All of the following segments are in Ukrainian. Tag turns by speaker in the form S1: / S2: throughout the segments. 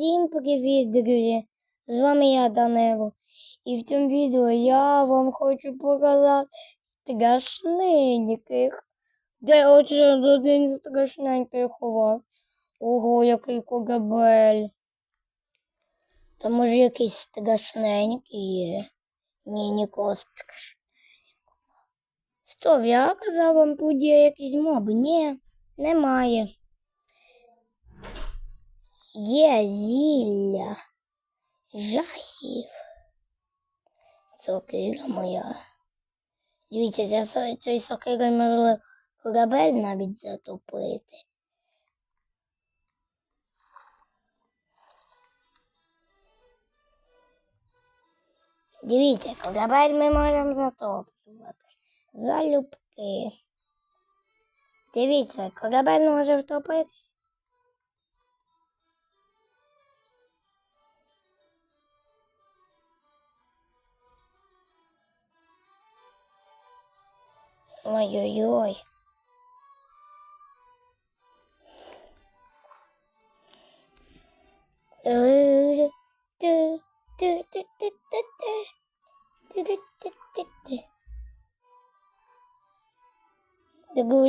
S1: Всім привіт, друзі! З вами я, Данило. І в цьому відео я вам хочу показати страшненьких. Де оце один страшненький ховав. Ого, який корабель. Та може якийсь страшненький є. Ні, нікого страшненького. Стоп, я казав вам тут є якісь моби. Ні, немає. Є зілля жахів. Сокира моя. Дивіться, за цією сокирою можливо корабель навіть затопити. Дивіться, корабель ми можемо затоплювати. Залюбки. Дивіться, корабель може втопитись. Ой-ой-ой.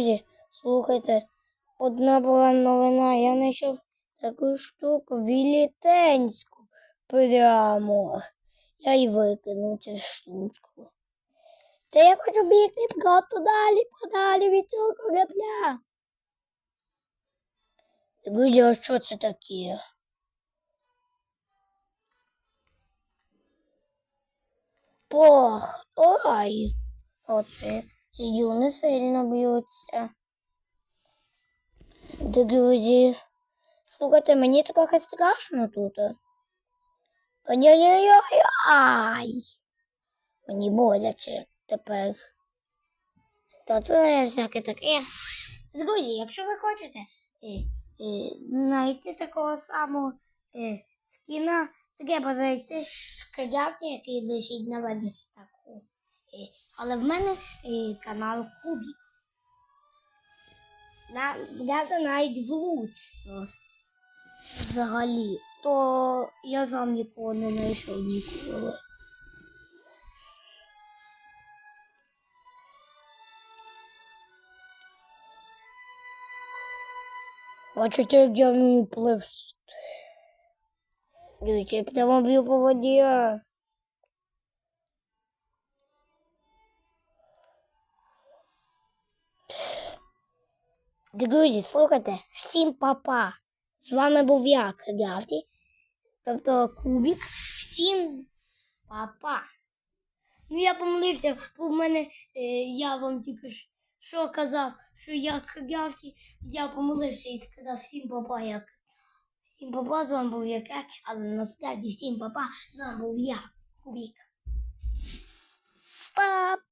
S1: Друзі, слухайте, одна була новина, я знайшов таку штуку велетенську прямо. Я й викинув цю штучку. Та я хочу бігти просто далі, подалі від цього корабля. Друзі, а що це таке? Пох, ой. Оце ці юни сильно б'ються. Друзі, слухайте, мені трохи страшно тут. Ой-ой-ой-ой. Мені боляче тепер. Та це всяке таке. Друзі, якщо ви хочете е, е, знайти такого самого е, скіна, треба зайти в який лежить на верстаку. Але в мене канал Кубік. На, правда, навіть влучно взагалі, то я сам нікого не знайшов ніколи. Бачите, як я вмію пливти. Дивіться, я прямо б'ю по воді. Друзі, слухайте, всім папа. З вами був я, Крафті, тобто Кубік. Всім папа. Ну я помилився, бо в мене е, я вам тільки що казав, що я Крафті, я помилився і сказав всім папа, як. Всім папа, з вами був як, Крафті, але насправді всім папа, з вами був я, Кубік. Пап.